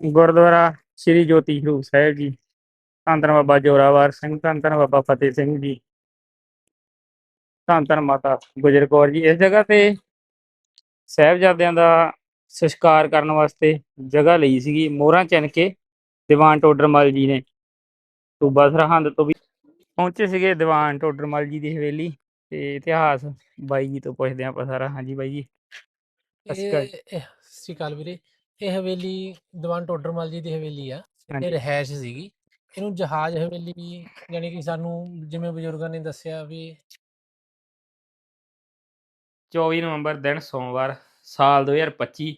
ਗੁਰਦੁਆਰਾ ਸ੍ਰੀ ਜੋਤੀ ਸਰੂਪ ਸਾਹਿਬ ਜੀ, ਧੰਨ ਧੰਨ ਬਾਬਾ ਜੋਰਾਵਰ ਸਿੰਘ, ਧੰਨ ਧੰਨ ਬਾਬਾ ਫਤਿਹ ਸਿੰਘ ਜੀ, ਧੰਨ ਧੰਨ ਮਾਤਾ ਗੁਜਰ ਕੌਰ ਜੀ। ਇਸ ਜਗ੍ਹਾ ਤੇ ਸਾਹਿਬਜ਼ਾਦਿਆਂ ਦਾ ਸੰਸਕਾਰ ਕਰਨ ਵਾਸਤੇ ਜਗ੍ਹਾ ਲਈ ਸੀਗੀ ਮੋਹਰਾਂ ਚਿਣ ਕੇ ਦੀਵਾਨ ਟੋਡਰਮਲ ਜੀ ਨੇ। ਸੂਬਾ ਸਰਹੰਦ ਤੋਂ ਵੀ ਪਹੁੰਚੇ ਸੀਗੇ ਦੀਵਾਨ ਟੋਡਰਮਲ ਜੀ ਦੀ ਹਵੇਲੀ। ਤੇ ਇਤਿਹਾਸ ਬਾਈ ਜੀ ਤੋਂ ਪੁੱਛਦੇ ਆਪਾਂ ਸਾਰਾ। ਹਾਂਜੀ ਬਾਈ ਜੀ, ਸਤਿ ਸ਼੍ਰੀ ਅਕਾਲ ਸਤਿ ਸ਼੍ਰੀ ਅਕਾਲ ਵੀਰੇ। ਇਹ ਹਵੇਲੀ ਦੀਵਾਨ ਟੋਡਰਮਲ ਜੀ ਦੀ ਹਵੇਲੀ ਆ ਇਹ ਰਹਿائش ਸੀਗੀ। ਇਹਨੂੰ ਜਹਾਜ਼ ਹਵੇਲੀ ਵੀ ਯਾਨੀ ਕਿ ਸਾਨੂੰ ਜਿਵੇਂ ਬਜ਼ੁਰਗਾਂ ਨੇ ਦੱਸਿਆ ਵੀ 24 ਨਵੰਬਰ ਦਿਨ ਸੋਮਵਾਰ ਸਾਲ 2025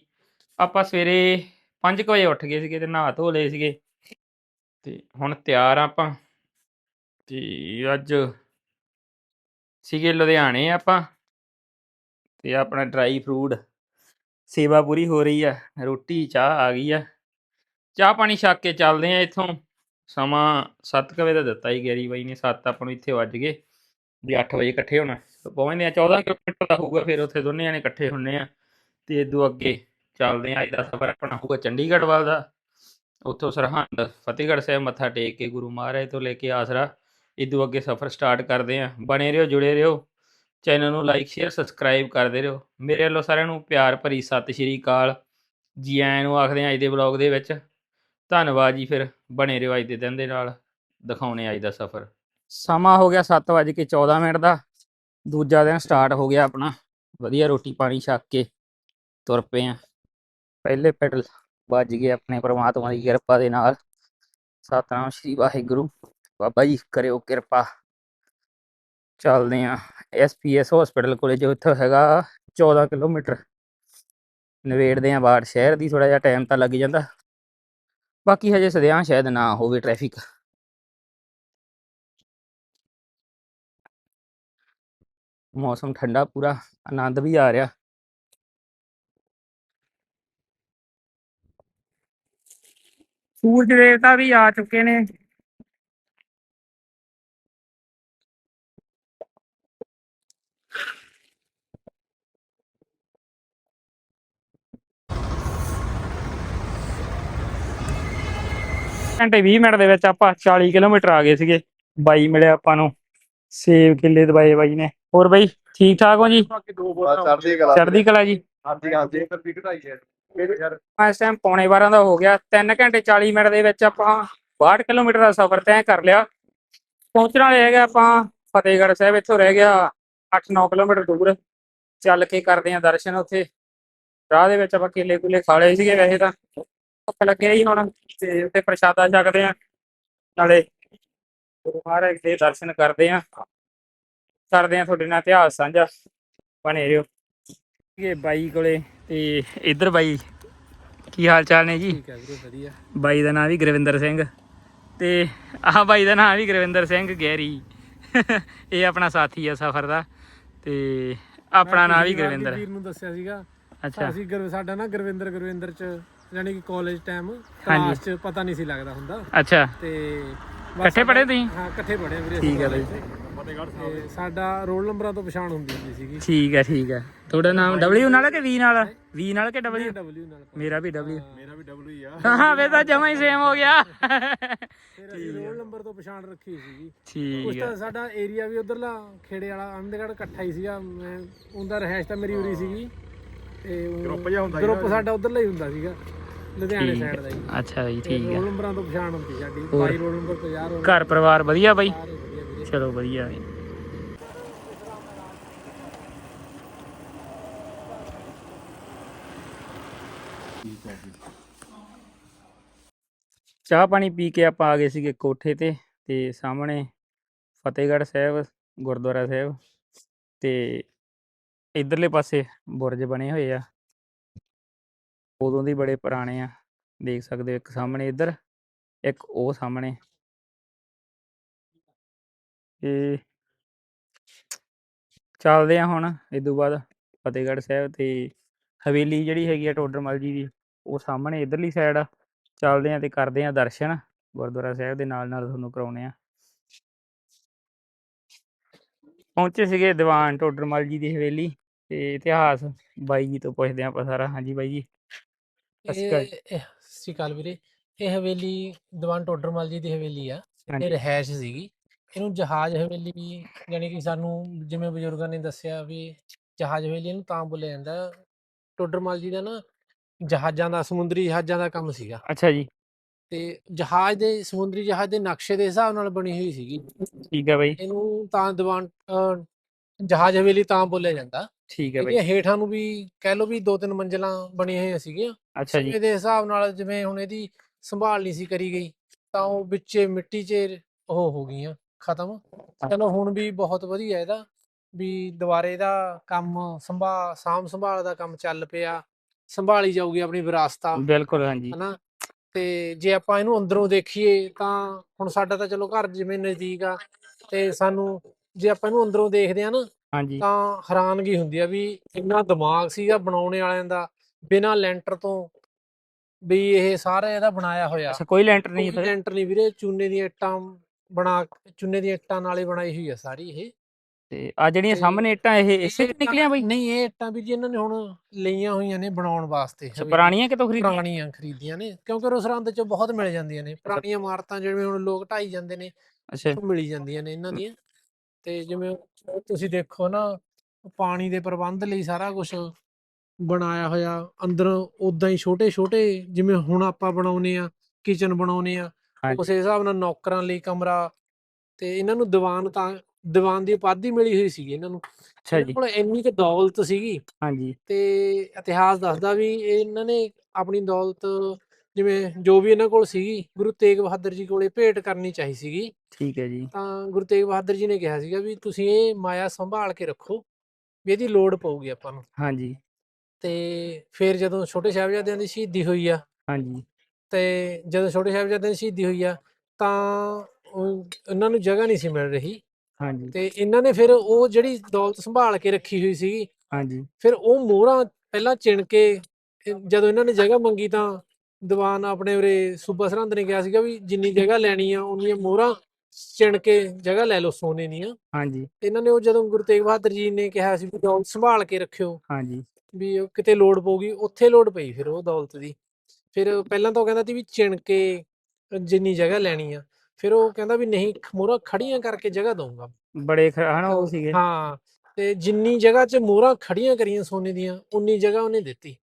ਆਪਾਂ ਸਵੇਰੇ 5 ਵਜੇ ਉੱਠ ਗਏ ਸੀਗੇ ਤੇ ਨਹਾ ਧੋ ਲਏ ਸੀਗੇ। ਤੇ ਹੁਣ ਤਿਆਰ ਆ ਆਪਾਂ ਤੇ ਅੱਜ ਸੀਗੇ ਲੁਧਿਆਣੇ ਆਪਾਂ ਤੇ ਆਪਣਾ ਡਰਾਈ ਫਰੂਟ ਸੇਵਾ ਪੂਰੀ ਹੋ ਰਹੀ ਆ, ਰੋਟੀ, ਚਾਹ ਆ ਗਈ ਆ। ਚਾਹ ਪਾਣੀ ਛੱਕ ਕੇ ਚੱਲਦੇ ਆ ਇੱਥੋਂ। ਸਮਾਂ 7 ਵਜੇ ਦਾ ਦਿੱਤਾ ਹੀ ਗੈਰੀ ਬਾਈ ਨੇ 7 ਆਪਾਂ ਨੂੰ ਇੱਥੇ ਵੱਜ ਗਏ। ਵੀ 8 ਵਜੇ ਇਕੱਠੇ ਹੋਣਾ। ਪਹੁੰਚਦੇ ਆ 14 ਕਿਲੋਮੀਟਰ ਦਾ ਹੋਊਗਾ ਫਿਰ ਉੱਥੇ ਦੋਨੇ ਜਾਣੇ ਇਕੱਠੇ ਹੁੰਨੇ ਆ। ਤੇ ਇਦੋਂ ਅੱਗੇ ਚੱਲਦੇ ਆ, ਅੱਜ ਦਾ ਸਫ਼ਰ ਆਪਣਾ ਹੋਊਗਾ ਚੰਡੀਗੜ੍ਹ ਵੱਲ ਦਾ। ਉੱਥੋਂ ਸਰਹੰਦ, ਫਤਿਹਗੜ੍ਹ ਸਾਹਿਬ ਮੱਥਾ ਟੇਕ ਕੇ ਗੁਰੂ ਮਹਾਰਾਜ ਤੋਂ ਲੈ ਕੇ ਆਸਰਾ। ਇਦੋਂ ਅੱਗੇ ਸਫ਼ਰ ਸਟਾਰਟ ਕਰਦੇ ਆ। ਬਣੇ ਰਹੋ, ਜੁੜੇ ਰਹੋ। ਚੈਨਲ ਨੂੰ ਲਾਈਕ ਸ਼ੇਅਰ ਸਬਸਕ੍ਰਾਈਬ ਕਰਦੇ ਰਹੋ। ਮੇਰੇ ਵੱਲੋਂ ਸਾਰਿਆਂ ਨੂੰ ਪਿਆਰ ਭਰੀ ਸਤਿ ਸ਼੍ਰੀ ਅਕਾਲ। ਜੀ ਆਇਆਂ ਨੂੰ ਆਖਦੇ ਆ ਅੱਜ ਦੇ ਵਲੌਗ ਦੇ ਵਿੱਚ। ਧੰਨਵਾਦ ਜੀ ਫਿਰ ਬਣੇ ਰਹੋ ਅੱਜ ਦੇ ਦਿਨ ਦੇ ਨਾਲ। ਦਿਖਾਉਣੇ ਅੱਜ ਦਾ ਸਫ਼ਰ। ਸਮਾਂ ਹੋ ਗਿਆ 7:14 ਮਿੰਟ ਦਾ। ਦੂਜਾ ਦਿਨ ਸਟਾਰਟ ਹੋ ਗਿਆ ਆਪਣਾ। ਵਧੀਆ ਰੋਟੀ ਪਾਣੀ ਛੱਕ ਕੇ ਤੁਰ ਪਏ ਆ ਪਹਿਲੇ ਪੈਡਲ ਵੱਜ ਗਏ ਆਪਣੇ ਪ੍ਰਮਾਤਮਾ ਦੀ ਕਿਰਪਾ ਦੇ ਨਾਲ। ਸਤਨਾਮ ਸ਼੍ਰੀ ਵਾਹਿਗੁਰੂ। ਬਾਬਾ ਜੀ ਕਰਿਓ ਕਿਰਪਾ। ਚੱਲਦੇ ਆ ਐਸਪੀਐਸ ਹਸਪੀਟਲ ਕੋਲੇ ਜੋ ਇੱਥੋਂ ਹੈਗਾ 14 ਕਿਲੋਮੀਟਰ। ਨਵੇੜਦੇ ਆ ਬਾੜ ਸ਼ਹਿਰ ਦੀ ਥੋੜਾ ਜਿਹਾ ਟਾਈਮ ਤਾਂ ਲੱਗ ਜਾਂਦਾ। ਬਾਕੀ ਹਜੇ ਸਦਿਆਂ ਸ਼ਾਇਦ ਨਾ ਹੋਵੇ ਟ੍ਰੈਫਿਕ ਮੌਸਮ ਠੰਡਾ ਪੂਰਾ, ਆਨੰਦ ਵੀ ਆ ਰਿਹਾ। ਸੂਰਜ ਦੇਵਤਾ ਵੀ ਆ ਚੁੱਕੇ ਨੇ। ਘੰਟੇ 20 ਮਿੰਟ ਦੇ ਵਿੱਚ ਆਪਾਂ 40 ਕਿਲੋਮੀਟਰ ਆ ਗਏ ਸੀਗੇ। ਬਾਈ ਮਿਲਿਆ ਆਪਾਂ ਨੂੰ। ਸੇਬ ਕਿੱਲੇ ਦਵਾਏ ਬਾਈ ਨੇ। ਹੋਰ ਬਾਈ ਠੀਕ ਠਾਕ ਹੋ ਜੀ? ਚੜ੍ਹਦੀ ਕਲਾ ਜੀ। ਹਾਂਜੀ ਹਾਂਜੀ। ਫਿਰ ਵੀ ਘਟਾਈ ਹੈ। ਯਾਰ ਇਸ ਟਾਈਮ ਪੌਣੇ 12 ਦਾ ਹੋ ਗਿਆ। 3 ਘੰਟੇ 40 ਮਿੰਟ ਦੇ ਵਿੱਚ ਆਪਾਂ 62 ਕਿਲੋਮੀਟਰ ਦਾ ਸਫ਼ਰ ਤੈਅ ਕਰ ਲਿਆ। ਪਹੁੰਚਣ ਵਾਲੇ ਹੈਗੇ ਆਪਾਂ ਫਤਿਹਗੜ੍ਹ ਸਾਹਿਬ ਇੱਥੋਂ ਰਹਿ ਗਿਆ 8-9 ਕਿਲੋਮੀਟਰ ਦੂਰ। ਚੱਲ ਕੇ ਕਰਦੇ ਆਂ ਦਰਸ਼ਨ ਉੱਥੇ। ਰਾਹ ਦੇ ਵਿੱਚ ਆਪਾਂ ਕੇਲੇ ਕੁਲੇ ਖਾ ਲਏ ਸੀਗੇ ਵੈਸੇ ਤਾਂ। ਭੁੱਖ ਲੱਗੇ ਹੀ ਹੁਣ ਤੇ ਉੱਥੇ ਪ੍ਰਸ਼ਾਦਾ ਛਕਦੇ ਆਂ। ਨਾਲੇ ਗੁਰੂ ਮਹਾਰਾਜ ਦੇ ਦਰਸ਼ਨ ਕਰਦੇ ਆਂ। ਕਰਦੇ ਆਂ ਤੁਹਾਡੇ ਨਾਲ ਇਤਿਹਾਸ ਸਾਂਝਾ। ਬਣੇ ਰਹੋ। ਇਹ ਬਾਈ ਕੋਲੇ ਤੇ ਇੱਧਰ ਬਾਈ ਕੀ ਹਾਲ ਚਾਲ ਨੇ ਜੀ? ਠੀਕ ਹੈ ਵੀਰੇ ਵਧੀਆ। ਬਾਈ ਦਾ ਨਾਮ ਵੀ ਗੁਰਵਿੰਦਰ ਸਿੰਘ ਤੇ ਆਹ ਬਾਈ ਦਾ ਨਾਮ ਵੀ ਗੁਰਵਿੰਦਰ ਸਿੰਘ ਗੈਰੀ ਇਹ ਆਪਣਾ ਸਾਥੀ ਆ ਸਫ਼ਰ ਦਾ ਤੇ ਆਪਣਾ ਨਾਮ ਵੀ ਗੁਰਵਿੰਦਰ। ਵੀਰ ਨੂੰ ਦੱਸਿਆ ਸੀਗਾ। ਅੱਛਾ। ਅਸੀਂ ਗੁਰ ਸਾਡਾ ਨਾ ਗੁਰਵਿੰਦਰ ਗੁਰਵਿੰਦਰ ਚ ਯਾਨੀ ਕਿ ਕਾਲਜ ਟਾਈਮ ਕਲਾਸ 'ਚ ਪਤਾ ਨਹੀਂ ਸੀ ਲੱਗਦਾ ਹੁੰਦਾ। ਅੱਛਾ। ਤੇ ਇਕੱਠੇ ਪੜ੍ਹੇ ਤੁਸੀਂ? ਹਾਂ ਇਕੱਠੇ ਪੜ੍ਹੇ ਵੀਰੇ ਠੀਕ ਹੈ ਬਾਈ। ਸਾਡਾ ਰੋਲ ਨੰਬਰਾਂ ਤੋਂ ਪਛਾਣ ਹੁੰਦੀ ਹੁੰਦੀ ਸੀਗੀ। ਠੀਕ ਹੈ ਠੀਕ ਹੈ। ਤੁਹਾਡਾ ਨਾਮ W ਨਾਲ ਕਿ V ਨਾਲ? V ਨਾਲ ਕਿ W? W ਨਾਲ। ਮੇਰਾ ਵੀ W ਮੇਰਾ ਵੀ W ਆ। ਹਾਂ ਵੇ ਤਾਂ ਜਮਾ ਹੀ ਸੇਮ ਹੋ ਗਿਆ। ਫਿਰ ਅਸੀਂ ਰੋਲ ਨੰਬਰ ਤੋਂ ਪਛਾਣ ਰੱਖੀ ਸੀਗੀ। ਠੀਕ ਉਸ ਤਾਂ ਸਾਡਾ ਏਰੀਆ ਵੀ ਉਧਰਲਾ ਖੇੜੇ ਵਾਲਾ ਅਮਦਗੜ ਇਕੱਠਾ ਹੀ ਸੀਗਾ। ਮੈਂ ਉਹਦਾ ਰਹਿائش ਤਾਂ ਮੇਰੀ ਉਰੀ ਸੀਗੀ। ਤੇ ਗਰੁੱਪ ਜਿਹਾ ਹੁੰਦਾ ਗਰੁੱਪ ਸਾਡਾ ਉਧਰਲਾ ਹੀ ਹੁੰਦਾ ਸੀਗਾ। ਲੁਧਿਆਣੇ ਸਾਈਡ ਦਾ ਜੀ। ਅੱਛਾ ਜੀ ਠੀਕ ਹੈ। ਰੋਲ ਨੰਬਰਾਂ ਤੋਂ ਪਛਾਣ ਹੁੰਦੀ ਸਾਡੀ। ਹੋਰ? 22 ਰੋਲ ਨੰਬਰ 50 ਰੋਲ ਘਰ ਪਰਿਵਾਰ ਵਧੀਆ ਬਾਈ? ਚਲੋ ਵਧੀਆ ਚਾਹ ਪਾਣੀ ਪੀ ਕੇ ਆਪਾਂ ਆ ਗਏ ਸੀਗੇ ਕੋਠੇ ਤੇ ਤੇ ਸਾਹਮਣੇ ਫਤਿਹਗੜ੍ਹ ਸਾਹਿਬ ਗੁਰਦੁਆਰਾ ਸਾਹਿਬ ਤੇ ਇਧਰਲੇ ਪਾਸੇ ਬੁਰਜ ਬਣੇ ਹੋਏ ਆ। ਉਦੋਂ ਦੇ ਬੜੇ ਪੁਰਾਣੇ ਆ, ਦੇਖ ਸਕਦੇ ਹੋ ਇੱਕ ਸਾਹਮਣੇ ਇੱਧਰ, ਇੱਕ ਉਹ ਸਾਹਮਣੇ। ਤੇ ਚੱਲਦੇ ਆ ਹੁਣ, ਇਹ ਤੋਂ ਬਾਅਦ ਫਤਿਹਗੜ੍ਹ ਸਾਹਿਬ ਤੇ ਹਵੇਲੀ ਜਿਹੜੀ ਹੈਗੀ ਆ ਟੋਡਰਮਲ ਜੀ ਦੀ, ਉਹ ਸਾਹਮਣੇ ਇਧਰਲੀ ਸਾਈਡ ਆ। ਚੱਲਦੇ ਆ ਤੇ ਕਰਦੇ ਆ ਦਰਸ਼ਨ, ਗੁਰਦੁਆਰਾ ਸਾਹਿਬ ਦੇ ਨਾਲ ਨਾਲ ਤੁਹਾਨੂੰ ਕਰਾਉਣੇ ਆ। ਪਹੁੰਚੇ ਸੀਗੇ ਦੀਵਾਨ ਟੋਡਰਮਲ ਜੀ ਦੀ ਹਵੇਲੀ, ਤੇ ਇਤਿਹਾਸ ਬਾਈ ਜੀ ਤੋਂ ਪੁੱਛਦੇ ਆ ਆਪਾਂ ਸਾਰਾ। ਹਾਂਜੀ ਬਾਈ ਜੀ। ਸਤਿ ਸ਼੍ਰੀ ਵੀਰੇ। ਇਹ ਹਵੇਲੀ ਦੀਵਾਨ ਟੋਡਰਮਲ ਜੀ ਦੀ ਹਵੇਲੀ ਆ। ਇਹ ਰਹਿائش ਸੀਗੀ। ਇਹਨੂੰ ਜਹਾਜ਼ ਹਵੇਲੀ ਵੀ ਕਿ ਸਾਨੂੰ ਜਿਵੇਂ ਬਜ਼ੁਰਗਾਂ ਨੇ ਦੱਸਿਆ ਵੀ ਜਹਾਜ਼ ਹਵੇਲੀ ਇਹਨੂੰ ਤਾਂ ਬੋਲਿਆ ਜਾਂਦਾ। ਟੋਡਰਮਲ ਜੀ ਦਾ ਨਾ ਜਹਾਜ਼ਾਂ ਦਾ ਸਮੁੰਦਰੀ ਜਹਾਜ਼ਾਂ ਦਾ ਕੰਮ ਸੀਗਾ। ਅੱਛਾ ਜੀ। ਤੇ ਜਹਾਜ਼ ਦੇ ਸਮੁੰਦਰੀ ਜਹਾਜ਼ ਦੇ ਨਕਸ਼ੇ ਦੇ ਹਿਸਾਬ ਨਾਲ ਬਣੀ ਹੋਈ ਸੀਗੀ। ਠੀਕ ਹੈ ਬਾਈ। ਇਹਨੂੰ ਤਾਂ ਦੀਵਾਨ ਜਹਾਜ਼ ਹਵੇਲੀ ਤਾਂ ਬੋਲਿਆ ਜਾਂਦਾ। ਠੀਕ ਹੈ ਬਾਈ। ਇਹਦੀਆਂ ਹੇਠਾਂ ਨੂੰ ਵੀ ਕਹਿ ਲਓ ਵੀ ਦੋ ਤਿੰਨ ਮੰਜ਼ਲਾਂ ਬਣੀਆਂ ਹੋਈਆਂ ਸੀਗੀਆਂ। ਅੱਛਾ ਜੀ। ਸਮੇਂ ਦੇ ਹਿਸਾਬ ਨਾਲ ਜਿਵੇਂ ਹੁਣ ਇਹਦੀ ਸੰਭਾਲ ਨਹੀਂ ਸੀ ਕਰੀ ਗਈ ਤਾਂ ਉਹ ਵਿੱਚੇ ਮਿੱਟੀ 'ਚ ਉਹ ਹੋ ਗਈਆਂ ਖਤਮ। ਚਲੋ ਹੁਣ ਵੀ ਬਹੁਤ ਵਧੀਆ ਇਹਦਾ ਵੀ ਦੁਬਾਰੇ ਦਾ ਕੰਮ ਸੰਭਾ ਸਾਂਭ ਸੰਭਾਲ ਦਾ ਕੰਮ ਚੱਲ ਪਿਆ। ਸੰਭਾਲੀ ਜਾਊਗੀ ਆਪਣੀ ਵਿਰਾਸਤਾ ਬਿਲਕੁਲ ਹਾਂਜੀ। ਹਨਾ? ਤੇ ਜੇ ਆਪਾਂ ਇਹਨੂੰ ਅੰਦਰੋਂ ਦੇਖੀਏ ਤਾਂ ਹੁਣ ਸਾਡਾ ਤਾਂ ਚਲੋ ਘਰ ਜਿਵੇਂ ਨਜ਼ਦੀਕ ਆ ਤੇ ਸਾਨੂੰ ਜੇ ਆਪਾਂ ਇਹਨੂੰ ਅੰਦਰੋਂ ਦੇਖਦੇ ਆ ਨਾ ਹਾਂਜੀ। ਤਾਂ ਹੈਰਾਨਗੀ ਹੁੰਦੀ ਆ ਵੀ ਇੰਨਾ ਦਿਮਾਗ ਸੀਗਾ ਬਣਾਉਣੇ ਵਾਲਿਆਂ ਦਾ ਬਿਨਾਂ ਲੈਂਟਰ ਤੋਂ ਵੀ ਇਹ ਸਾਰਾ ਇਹਦਾ ਬਣਾਇਆ ਹੋਇਆ। ਅੱਛਾ ਕੋਈ ਲੈਂਟਰ ਨਹੀਂ ਕੋਈ ਲੈਂਟਰ ਨਹੀਂ ਵੀਰੇ ਚੂਨੇ ਦੀਆਂ ਇੱਟਾਂ ਬਣਾ ਚੂਨੇ ਦੀਆਂ ਇੱਟਾਂ ਨਾਲ ਹੀ ਬਣਾਈ ਹੋਈ ਆ ਸਾਰੀ ਇਹ। ਤੇ ਆ ਜਿਹੜੀਆਂ ਸਾਹਮਣੇ ਇੱਟਾਂ ਇਹ ਇਸੇ ਚ ਨਿਕਲੀਆਂ ਬਾਈ? ਨਹੀਂ ਇਹ ਇੱਟਾਂ ਵੀ ਜੀ ਇਹਨਾਂ ਨੇ ਹੁਣ ਲਈਆਂ ਹੋਈਆਂ ਨੇ ਬਣਾਉਣ ਵਾਸਤੇ। ਪੁਰਾਣੀਆਂ ਕਿਤੋਂ ਖਰੀਦੀਆਂ? ਪੁਰਾਣੀਆਂ ਖਰੀਦੀਆਂ ਨੇ ਕਿਉਂਕਿ ਰਸਰੰਦ ਚ ਬਹੁਤ ਮਿਲ ਜਾਂਦੀਆਂ ਨੇ। ਪੁਰਾਣੀਆਂ ਇਮਾਰਤਾਂ ਜਿਵੇਂ ਹੁਣ ਲੋਕ ਢਾਈ ਜਾਂਦੇ ਨੇ ਅੱਛਾ। ਮਿਲੀ ਜਾਂਦੀਆਂ ਨੇ ਇਹਨਾਂ ਦੀਆਂ। ਤੇ ਜਿਵੇਂ ਤੁਸੀਂ ਦੇਖੋ ਨਾ ਪਾਣੀ ਦੇ ਪ੍ਰਬੰਧ ਲਈ ਸਾਰਾ ਕੁਝ ਬਣਾਇਆ ਹੋਇਆ ਅੰਦਰ ਉਦਾਂ ਹੀ ਛੋਟੇ ਛੋਟੇ ਜਿਵੇਂ ਹੁਣ ਆਪਾਂ ਬਣਾਉਨੇ ਆ ਕਿਚਨ ਬਣਾਉਨੇ ਆ ਹਾਂਜੀ। ਉਸੇ ਹਿਸਾਬ ਨਾਲ ਨੌਕਰਾਂ ਲਈ ਕਮਰਾ ਤੇ ਇਹਨਾਂ ਨੂੰ ਦੀਵਾਨ ਤਾਂ ਦੀਵਾਨ ਦੀ ਉਪਾਧੀ ਮਿਲੀ ਹੋਈ ਸੀਗੀ ਇਹਨਾਂ ਨੂੰ। ਅੱਛਾ ਇਹਨਾਂ ਜੀ। ਕੋਲ ਇੰਨੀ ਕੁ ਦੌਲਤ ਸੀਗੀ ਹਾਂਜੀ। ਤੇ ਇਤਿਹਾਸ ਦੱਸਦਾ ਵੀ ਇਹ ਇਹਨਾਂ ਨੇ ਆਪਣੀ ਦੌਲਤ ਜਿਵੇਂ ਜੋ ਵੀ ਇਹਨਾਂ ਕੋਲ ਸੀਗੀ ਗੁਰੂ ਤੇਗ ਬਹਾਦਰ ਜੀ ਕੋਲੇ ਭੇਟ ਕਰਨੀ ਚਾਹੀ ਸੀਗੀ ਠੀਕ ਹੈ ਜੀ। ਤਾਂ ਗੁਰੂ ਤੇਗ ਬਹਾਦਰ ਜੀ ਨੇ ਕਿਹਾ ਸੀਗਾ ਵੀ ਤੁਸੀਂ ਇਹ ਮਾਇਆ ਸੰਭਾਲ ਕੇ ਰੱਖੋ ਵੀ ਇਹਦੀ ਲੋੜ ਪਊਗੀ ਆਪਾਂ ਨੂੰ। ਹਾਂਜੀ। ਤੇ ਫਿਰ ਜਦੋਂ ਛੋਟੇ ਸਾਹਿਬਜ਼ਾਦਿਆਂ ਦੀ ਸ਼ਹੀਦੀ ਹੋਈ ਆ ਹਾਂਜੀ। ਤੇ ਜਦੋਂ ਛੋਟੇ ਸਾਹਿਬਜ਼ਾਦਿਆਂ ਦੀ ਸ਼ਹੀਦੀ ਹੋਈ ਆ ਤਾਂ ਉਹ- ਉਹਨਾਂ ਨੂੰ ਜਗ੍ਹਾ ਨਹੀਂ ਸੀ ਮਿਲ ਰਹੀ। ਹਾਂਜੀ। ਤੇ ਇਹਨਾਂ ਨੇ ਫਿਰ ਉਹ ਜਿਹੜੀ ਦੌਲਤ ਸੰਭਾਲ ਕੇ ਰੱਖੀ ਹੋਈ ਸੀਗੀ ਹਾਂਜੀ। ਫਿਰ ਉਹ ਮੋਹਰਾਂ ਪਹਿਲਾਂ ਚਿਣ ਕੇ ਜਦੋਂ ਇਹਨਾਂ ਨੇ ਜਗ੍ਹਾ ਮੰਗੀ ਤਾਂ ਦੀਵਾਨ ਆਪਣੇ ਉਰੇ ਸੂਬਾ ਸਰਹੰਦ ਨੇ ਕਿਹਾ ਸੀਗਾ ਵੀ ਜਿੰਨੀ ਜਗ੍ਹਾ ਲੈਣੀ ਆ ਉਨੀਆਂ ਮੋਹਰਾਂ ਚਿਣ ਕੇ ਜਗ੍ਹਾ ਲੈ ਲਓ ਸੋਨੇ ਦੀਆਂ। ਹਾਂਜੀ। ਇਹਨਾਂ ਨੇ ਉਹ ਜਦੋਂ ਗੁਰੂ ਤੇਗ ਬਹਾਦਰ ਜੀ ਨੇ ਕਿਹਾ ਸੀ ਵੀ ਦੌਲਤ ਸੰਭਾਲ ਕੇ ਰੱਖਿਓ ਹਾਂਜੀ। ਵੀ ਉਹ ਕਿਤੇ ਲੋੜ ਪਊਗੀ ਉੱਥੇ ਲੋੜ ਪਈ ਫਿਰ ਉਹ ਦੌਲਤ ਦੀ। ਫਿਰ ਪਹਿਲਾਂ ਤਾਂ ਉਹ ਕਹਿੰਦਾ ਸੀ ਵੀ ਚਿਣ ਕੇ ਜਿੰਨੀ ਜਗ੍ਹਾ ਲੈਣੀ ਆ ਫਿਰ ਉਹ ਕਹਿੰਦਾ ਵੀ ਨਹੀਂ ਮੋਹਰਾਂ ਖੜੀਆਂ ਕਰਕੇ ਜਗ੍ਹਾ ਦਊਂਗਾ। ਬੜੇ ਹਨਾ ਉਹ ਸੀਗੇ। ਹਾਂ ਤੇ ਜਿੰਨੀ ਜਗ੍ਹਾ 'ਚ ਮੋਹਰਾਂ ਖੜੀਆਂ ਕਰੀਆਂ ਸੋਨੇ ਦੀਆਂ ਉਨੀ ਜਗ੍ਹਾ ਉਹਨੇ ਦਿੱਤੀ।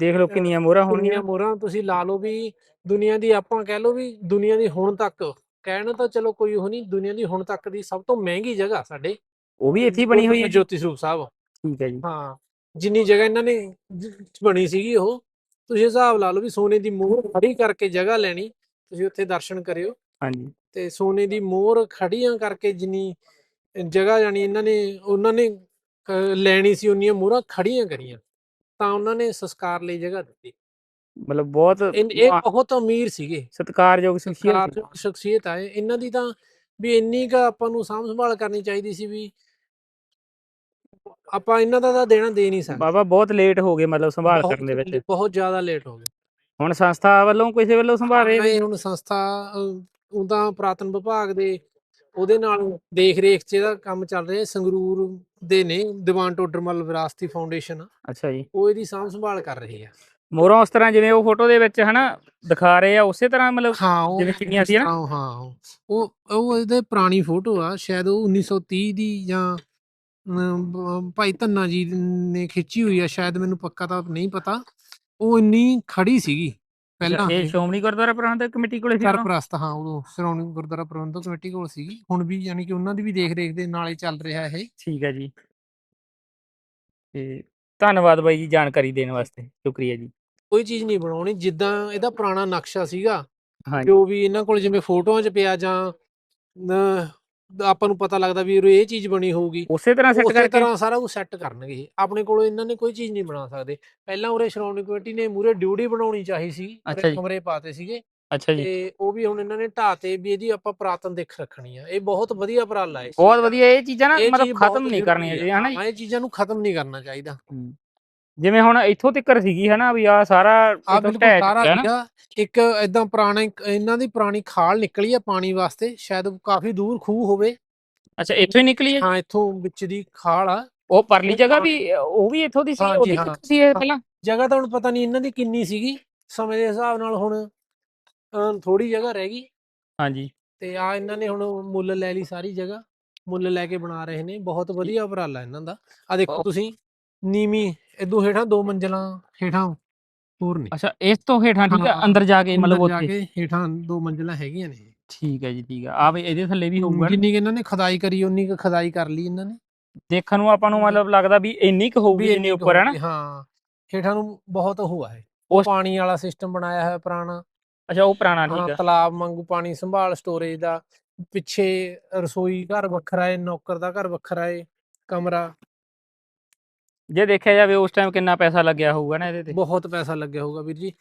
ਦੇਖ ਲਓ ਕਿੰਨੀਆਂ ਮੋਹਰਾਂ ਹੋਣਗੀਆਂ। ਮੋਹਰਾਂ ਤੁਸੀਂ ਲਾ ਲਓ ਵੀ ਦੁਨੀਆ ਦੀ ਆਪਾਂ ਕਹਿ ਲਓ ਵੀ ਦੁਨੀਆ ਦੀ ਹੁਣ ਤੱਕ ਕਹਿਣਾ ਤਾਂ ਚਲੋ ਕੋਈ ਉਹ ਨਹੀਂ ਦੁਨੀਆ ਦੀ ਹੁਣ ਤੱਕ ਦੀ ਸਭ ਤੋਂ ਮਹਿੰਗੀ ਜਗ੍ਹਾ ਸਾਡੇ ਉਹ ਵੀ ਇੱਥੇ ਬਣੀ ਹੋਈ ਹੈ? ਜੋਤੀ ਸਰੂਪ ਸਾਹਿਬ। ਠੀਕ ਹੈ ਜੀ। ਹਾਂ ਜਿੰਨੀ ਜਗ੍ਹਾ ਇਹਨਾਂ ਨੇ ਬਣੀ ਸੀਗੀ ਉਹ ਤੁਸੀਂ ਹਿਸਾਬ ਲਾ ਲਓ ਵੀ ਸੋਨੇ ਦੀ ਮੋਹਰ ਖੜੀ ਕਰਕੇ ਜਗ੍ਹਾ ਲੈਣੀ ਤੁਸੀਂ ਉੱਥੇ ਦਰਸ਼ਨ ਕਰਿਓ। ਹਾਂਜੀ। ਤੇ ਸੋਨੇ ਦੀ ਮੋਹਰ ਖੜੀਆਂ ਕਰਕੇ ਜਿੰਨੀ ਜਗ੍ਹਾ ਜਾਣੀ ਇਹਨਾਂ ਨੇ ਉਹਨਾਂ ਨੇ ਲੈਣੀ ਸੀ ਉਨੀਆਂ ਮੋਹਰਾਂ ਖੜੀਆਂ ਕਰੀਆਂ। ਤਾਂ ਉਹਨਾਂ ਨੇ ਸੰਸਕਾਰ ਲਈ ਜਗ੍ਹਾ ਦਿੱਤੀ। ਮਤਲਬ ਬਹੁਤ ਇਹ ਬਹੁਤ ਅਮੀਰ ਸੀਗੇ। ਸਤਿਕਾਰਯੋਗ ਸ਼ਖਸੀਅਤ ਸ਼ਖਸੀਅਤ। ਇਹਨਾਂ ਦੀ ਤਾਂ ਵੀ ਇੰਨੀ ਕੁ ਆਪਾਂ ਨੂੰ ਸਾਂਭ ਸੰਭਾਲ ਕਰਨੀ ਚਾਹੀਦੀ ਸੀ ਵੀ ਆਪਾਂ ਇਹਨਾਂ ਦਾ ਤਾਂ ਦੇਣਾ ਦੇ ਨਹੀਂ ਸਕਦੇ। ਬਾਬਾ ਬਹੁਤ ਲੇਟ ਹੋ ਗਏ ਮਤਲਬ ਸੰਭਾਲ ਕਰਨ ਦੇ ਵਿੱਚ। ਬਹੁਤ ਜ਼ਿਆਦਾ ਲੇਟ ਹੋ ਗਏ। ਹੁਣ ਸੰਸਥਾ ਵੱਲੋਂ ਕਿਸੇ ਵੱਲੋਂ ਸੰਭਾਲ ਰਹੇ ਨਹੀਂ ਹੁਣ ਸੰਸਥਾ ਉਹਦਾ ਪ੍ਰਾਤਨ ਵਿਭਾਗ ਦੇ ਉਹਦੇ ਨਾਲ ਦੇਖ ਰੇਖ 'ਚ ਇਹਦਾ ਕੰਮ ਚੱਲ ਰਿਹਾ। ਸੰਗਰੂਰ ਦੇ ਨੇ ਦੀਵਾਨ ਟੋਡਰਮਲ ਵਿਰਾਸਤੀ ਫਾਊਂਡੇਸ਼ਨ। ਅੱਛਾ ਜੀ। ਉਹ ਇਹਦੀ ਸਾਂਭ ਸੰਭਾਲ ਕਰ ਰਹੀ ਆ। ਮੋਹਰਾਂ ਉਸ ਤਰ੍ਹਾਂ ਜਿਵੇਂ ਉਹ ਫੋਟੋ ਦੇ ਵਿੱਚ ਹਨਾ ਦਿਖਾ ਰਹੇ ਆ ਉਸੇ ਤਰ੍ਹਾਂ ਮਤਲਬ ਹਾਂ ਉਹ ਜਿਵੇਂ ਚਿੜੀਆਂ ਸੀ ਨਾ? ਹਾਂ ਹਾਂ ਉਹ ਉਹ ਇਹਦੇ ਪੁਰਾਣੀ ਫੋਟੋ ਆ ਸ਼ਾਇਦ ਉਹ 1930 ਦੀ ਜਾਂ ਭਾਈ ਧੰਨਾ ਜੀ ਨੇ ਖਿੱਚੀ ਹੋਈ ਆ ਸ਼ਾਇਦ ਮੈਨੂੰ ਪੱਕਾ ਤਾਂ ਨਹੀਂ ਪਤਾ। ਉਹ ਇੰਨੀ ਖੜੀ ਸੀਗੀ। ਪਹਿਲਾਂ ਇਹ ਸ਼੍ਰੋਮਣੀ ਗੁਰਦੁਆਰਾ ਪ੍ਰਬੰਧਕ ਕਮੇਟੀ ਕੋਲੇ ਸੀ? ਸਰਪ੍ਰਸਤ ਹਾਂ ਉਦੋਂ ਸ਼੍ਰੋਮਣੀ ਗੁਰਦੁਆਰਾ ਪ੍ਰਬੰਧਕ ਕਮੇਟੀ ਕੋਲ ਸੀਗੀ। ਹੁਣ ਵੀ ਯਾਨੀ ਕਿ ਉਹਨਾਂ ਦੀ ਵੀ ਦੇਖ ਰੇਖ ਦੇ ਨਾਲ ਚੱਲ ਰਿਹਾ ਇਹ। ਠੀਕ ਹੈ ਜੀ। ਤੇ ਧੰਨਵਾਦ ਬਾਈ ਜੀ ਜਾਣਕਾਰੀ ਦੇਣ ਵਾਸਤੇ। ਸ਼ੁਕਰੀਆ ਜੀ। ਕੋਈ ਚੀਜ਼ ਨਹੀਂ ਬਣਾਉਣੀ। ਜਿੱਦਾਂ ਇਹਦਾ ਪੁਰਾਣਾ ਨਕਸ਼ਾ ਸੀਗਾ ਹਾਂਜੀ। ਜੋ ਵੀ ਇਹਨਾਂ ਕੋਲ ਜਿਵੇਂ ਫੋਟੋਆਂ 'ਚ ਪਿਆ ਜਾਂ ਆਪਾਂ ਨੂੰ ਪਤਾ ਲੱਗਦਾ ਵੀ ਇਹ ਚੀਜ਼ ਬਣੀ ਹੋਊਗੀ ਉਸੇ ਤਰ੍ਹਾਂ ਸੈੱਟ ਉਸੇ ਕਰਕੇ ਤਰ੍ਹਾਂ ਸਾਰਾ ਕੁਝ ਸੈੱਟ ਕਰਨਗੇ। ਆਪਣੇ ਕੋਲ ਇਹਨਾਂ ਨੇ ਕੋਈ ਚੀਜ਼ ਨਹੀਂ ਬਣਾ ਸਕਦੇ ਪਹਿਲਾਂ ਉਰੇ ਸ਼੍ਰੋਮਣੀ ਕਮੇਟੀ ਨੇ ਮੂਰੇ ਡਿਊਟੀ ਬਣਾਉਣੀ ਚਾਹੀ ਸੀ। ਕਮਰੇ ਪਾਤੇ ਸੀਗੇ ਅੱਛਾ ਜੀ ਤੇ ਉਹ ਵੀ ਹੁਣ ਇਹਨਾਂ ਨੇ ਢਾਤੇ ਵੀ ਇਹਦੀ ਆਪਾਂ ਪੁਰਾਤਨ ਦੇਖ ਰੱਖਣੀ ਆ ਇਹ ਬਹੁਤ ਵਧੀਆ ਉਪਰਾਲਾ ਹੈ ਬਹੁਤ ਵਧੀਆ ਇਹ ਚੀਜ਼ਾਂ ਨਾ ਮਤਲਬ ਖਤਮ ਨਹੀਂ ਕਰਨੀਆਂ ਆ। ਜੀ ਹਨਾ ਇਹ ਚੀਜ਼ਾਂ ਨੂੰ ਖਤਮ ਨਹੀਂ ਕਰਨਾ ਚਾਹੀਦਾ। ਜਿਵੇਂ ਹੁਣ ਇੱਥੋਂ ਤੱਕ ਸੀਗੀ ਹਨਾ ਵੀ ਆ ਸਾਰਾ ਆ ਬਿਲਕੁਲ ਸਾਰਾ ਸੀਗਾ। ਇੱਕ ਇਦਾਂ ਪੁਰਾਣਾ ਇਹਨਾਂ ਦੀ ਪੁਰਾਣੀ ਖਾਲ ਨਿਕਲੀ ਆ ਪਾਣੀ ਵਾਸਤੇ ਸ਼ਾਇਦ ਕਾਫੀ ਦੂਰ ਖੂਹ ਹੋਵੇ। ਅੱਛਾ ਇੱਥੋਂ ਹੀ ਨਿਕਲੀ ਹੈ ਹਾਂ ਇੱਥੋਂ ਵਿੱਚ ਦੀ ਖਾਲ ਆ। ਉਹ ਪਰਲੀ ਜਗ੍ਹਾ ਵੀ ਉਹ ਵੀ ਇੱਥੋਂ ਦੀ ਸੀ? ਹਾਂਜੀ, ਉਹਦੀ ਹਾਂ। ਕਿੱਥੇ ਸੀ ਪਹਿਲਾਂ? ਜਗ੍ਹਾ ਤਾਂ ਹੁਣ ਪਤਾ ਨਹੀਂ ਇਹਨਾਂ ਦੀ ਕਿੰਨੀ ਸੀਗੀ। ਸਮੇਂ ਦੇ ਹਿਸਾਬ ਨਾਲ ਹੁਣ ਥੋੜੀ ਜਗ੍ਹਾ ਰਹਿ ਗਈ। ਹਾਂਜੀ। ਤੇ ਆ ਇਹਨਾਂ ਨੇ ਹੁਣ ਮੁੱਲ ਲੈ ਲਈ ਸਾਰੀ ਜਗ੍ਹਾ। ਮੁੱਲ ਲੈ ਕੇ ਬਣਾ ਰਹੇ ਨੇ। ਬਹੁਤ ਵਧੀਆ ਉਪਰਾਲਾ ਇਹਨਾਂ ਦਾ। ਆ ਦੇਖੋ ਤੁਸੀਂ ਨੀਵੀਂ ਇਦੋਂ ਹੇਠਾਂ ਦੋ ਮੰਜ਼ਲਾਂ ਹੇਠਾਂ ਹੋਰ ਨੇ ਅੱਛਾ ਇਸ ਤੋਂ ਹੇਠਾਂ ਠੀਕ ਹਾਂ, ਅੰਦਰ ਜਾ ਕੇ ਮਤਲਬ ਜਾ ਉੱਥੇ। ਕੇ ਹੇਠਾਂ ਦੋ ਮੰਜ਼ਲਾਂ ਹੈਗੀਆਂ ਨੇ ਠੀਕ ਹੈ ਜੀ ਠੀਕ ਆ ਆ ਵੀ ਇਹਦੇ ਥੱਲੇ ਵੀ ਹੋਊਗਾ? ਜਿੰਨੀ ਕੁ ਇਹਨਾਂ ਨੇ ਖਦਾਈ ਕਰੀ ਉਨੀ ਕੁ ਖਦਾਈ ਕਰ ਲਈ ਇਹਨਾਂ ਨੇ। ਦੇਖਣ ਨੂੰ ਆਪਾਂ ਨੂੰ ਮਤਲਬ ਲੱਗਦਾ ਵੀ ਇੰਨੀ ਕੁ ਹੋਊਗੀ ਇੰਨੀ ਕੁ ਉੱਪਰ ਹੈ ਨਾ? ਹੋਊਗੀ, ਹਾਂ। ਹੇਠਾਂ ਨੂੰ ਬਹੁਤ ਉਹ ਹੈ ਉਸ- ਪਾਣੀ ਵਾਲਾ ਸਿਸਟਮ ਬਣਾਇਆ ਹੋਇਆ ਪੁਰਾਣਾ। ਅੱਛਾ ਉਹ ਪੁਰਾਣਾ ਹਾਂ ਠੀਕ ਆ ਤਲਾਬ ਵਾਂਗੂ ਪਾਣੀ ਸੰਭਾਲ ਸਟੋਰੇਜ ਦਾ। ਪਿੱਛੇ ਰਸੋਈ ਘਰ ਵੱਖਰਾ ਹੈ ਨੌਕਰ ਦਾ ਘਰ ਵੱਖਰਾ ਹੈ ਕਮਰਾ। ਜੇ ਦੇਖਿਆ ਜਾਵੇ ਉਸ ਟਾਈਮ ਕਿੰਨਾ ਪੈਸਾ ਲੱਗਿਆ ਹੋਊਗਾ ਨਾ ਇਹਦੇ ਤੇ। ਬਹੁਤ ਪੈਸਾ ਲੱਗਿਆ ਹੋਊਗਾ ਵੀਰ ਜੀ।